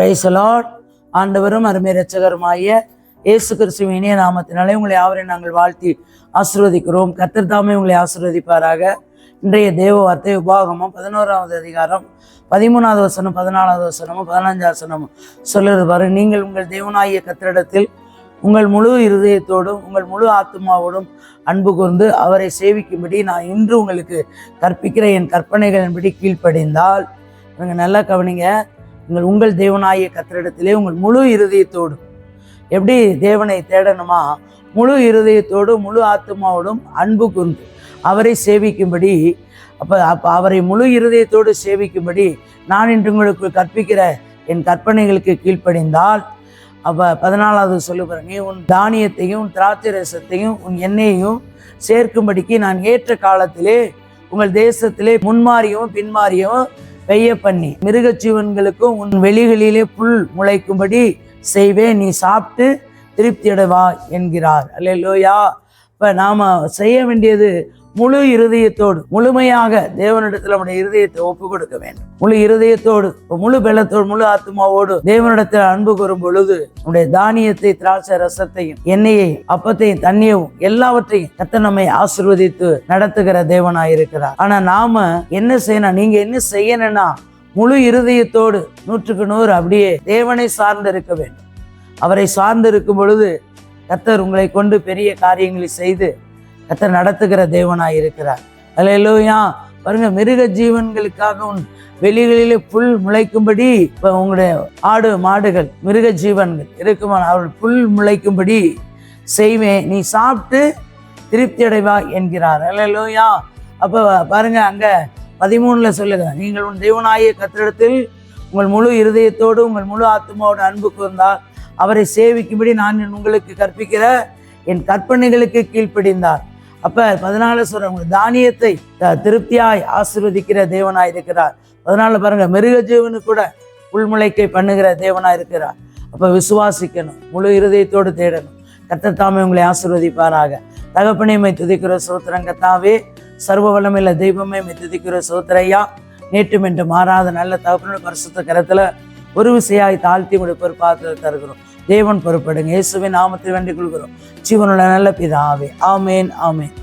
பிரைசலாட் ஆண்டவரும் அருமை ரச்சகருமாய இயேசு கிறிஸ்துவின் இனிய நாமத்தினாலே உங்களை யாவரையும் நாங்கள் வாழ்த்தி ஆசிர்வதிக்கிறோம். கத்திர்தாமே தாமே உங்களை ஆசிர்வதிப்பாராக. இன்றைய தேவ வார்த்தை உபாகமும் பதினோராவது அதிகாரம் பதிமூணாவது வசனம் பதினாலாவது வசனமும் பதினஞ்சாவது வசனமும் சொல்லுறது பாரு நீங்கள் உங்கள் தேவனாகிய கத்திரிடத்தில் உங்கள் முழு இருதயத்தோடும் உங்கள் முழு ஆத்மாவோடும் அன்பு கூர்ந்து அவரை சேவிக்கும்படி நான் இன்று உங்களுக்கு கற்பிக்கிற என் கற்பனைகளின்படி கீழ்ப்படிந்தால். நீங்கள் நல்லா கவனிங்க. நீங்கள் உங்கள் தேவனாய கத்திரிடத்திலே உங்கள் முழு இருதயத்தோடு. எப்படி தேவனை தேடணுமா? முழு இருதயத்தோடு முழு ஆத்மாவோடும் அன்பு கூர்ந்து அவரை சேவிக்கும்படி அப்போ அப்போ அவரை முழு இருதயத்தோடு சேவிக்கும்படி நான் இன்று உங்களுக்கு கற்பிக்கிற என் கற்பனைகளுக்கு கீழ்ப்படிந்தால் அப்போ பதினாலாவது சொல்லுகிறேன் நீ உன் தானியத்தையும் உன் திராட்சை ரசத்தையும் உன் எண்ணெயையும் சேர்க்கும்படிக்கு நான் ஏற்ற காலத்திலே உங்கள் தேசத்திலே முன்மாறியும் பின்மாறியும் பெய்ய பண்ணி. மிருகச்சீவன்களுக்கும் உன் வெளிகளிலே புல் முளைக்கும்படி செய்வேன் நீ சாப்பிட்டு திருப்தியடைவா என்கிறார். அல்லேலூயா. இப்போ நாம் செய்ய வேண்டியது முழு இருதயத்தோடு முழுமையாக தேவனிடத்தில் நம்முடைய இருதயத்தை ஒப்பு கொடுக்க வேண்டும். முழு இருதயத்தோடு முழு பலத்தோடு முழு ஆத்மாவோடு தேவனிடத்தில் அன்பு கூறும் பொழுது நம்முடைய தானியத்தை திராட்சை ரசத்தையும் எண்ணெயையும் அப்பத்தையும் தண்ணியவும் எல்லாவற்றையும் கத்த நம்மை ஆசிர்வதித்து நடத்துகிற தேவனாயிருக்கிறார் ஆனா நாம என்ன செய்யணும்? நீங்க என்ன செய்யணும்னா முழு இருதயத்தோடு நூற்றுக்கு நூறு அப்படியே தேவனை சார்ந்து இருக்க வேண்டும். அவரை சார்ந்து இருக்கும் பொழுது கத்தர் உங்களை கொண்டு பெரிய காரியங்களை செய்து கத்தர் நடத்துகிற தேவனாய் இருக்கிறார். அல்லையா பாருங்க மிருக ஜீவன்களுக்காக உன் வெளிகளிலே புல் முளைக்கும்படி இப்போ உங்களுடைய ஆடு மாடுகள் மிருக ஜீவன்கள் இருக்குமா அவர்கள் புல் முளைக்கும்படி செய்வேன் நீ சாப்பிட்டு திருப்தி அடைவா என்கிறார். அல்லையா அப்போ பாருங்க அங்கே பதிமூணில் சொல்லுங்க. நீங்கள் உன் தேவனாகிய கத்திரிடத்தில் உங்கள் முழு இருதயத்தோடு உங்கள் முழு ஆத்மாவோட அன்புக்கு வந்தால் அவரை சேவிக்கும்படி நான் உங்களுக்கு கற்பிக்கிற என் கற்பனைகளுக்கு கீழ்ப்படிந்தார். அப்போ பதினாலு சொல்ற உங்கள் தானியத்தை திருப்தியாய் ஆசிர்வதிக்கிற தேவனாக இருக்கிறார் அதனால பாருங்க மிருக ஜீவனு கூட உள்முளைக்கை பண்ணுகிற தேவனாக இருக்கிறார் அப்போ விசுவாசிக்கணும் முழு இருதயத்தோடு தேடணும். கத்தத்தாமே உங்களை ஆசிர்வதிப்பாராக. தகப்பனையுமை துதிக்கிற சோத்திரம் கத்தாவே சர்வ வல்லமையில தெய்வமே துதிக்கிற சோத்திரையா நேற்றும் என்று மாறாத நல்ல தகப்பனோட பரிசுத்த கரத்தில் ஒரு விசையாய் தாழ்த்தி முடிப்பொரு பார்த்து தருகிறோம். தேவன் பொறுப்படுங்க. இயேசுவின் நாமத்தில் வேண்டிக் கொள்கிறோம். ஜீவனுள்ள நல்ல பிதாவே. ஆமேன் ஆமேன்.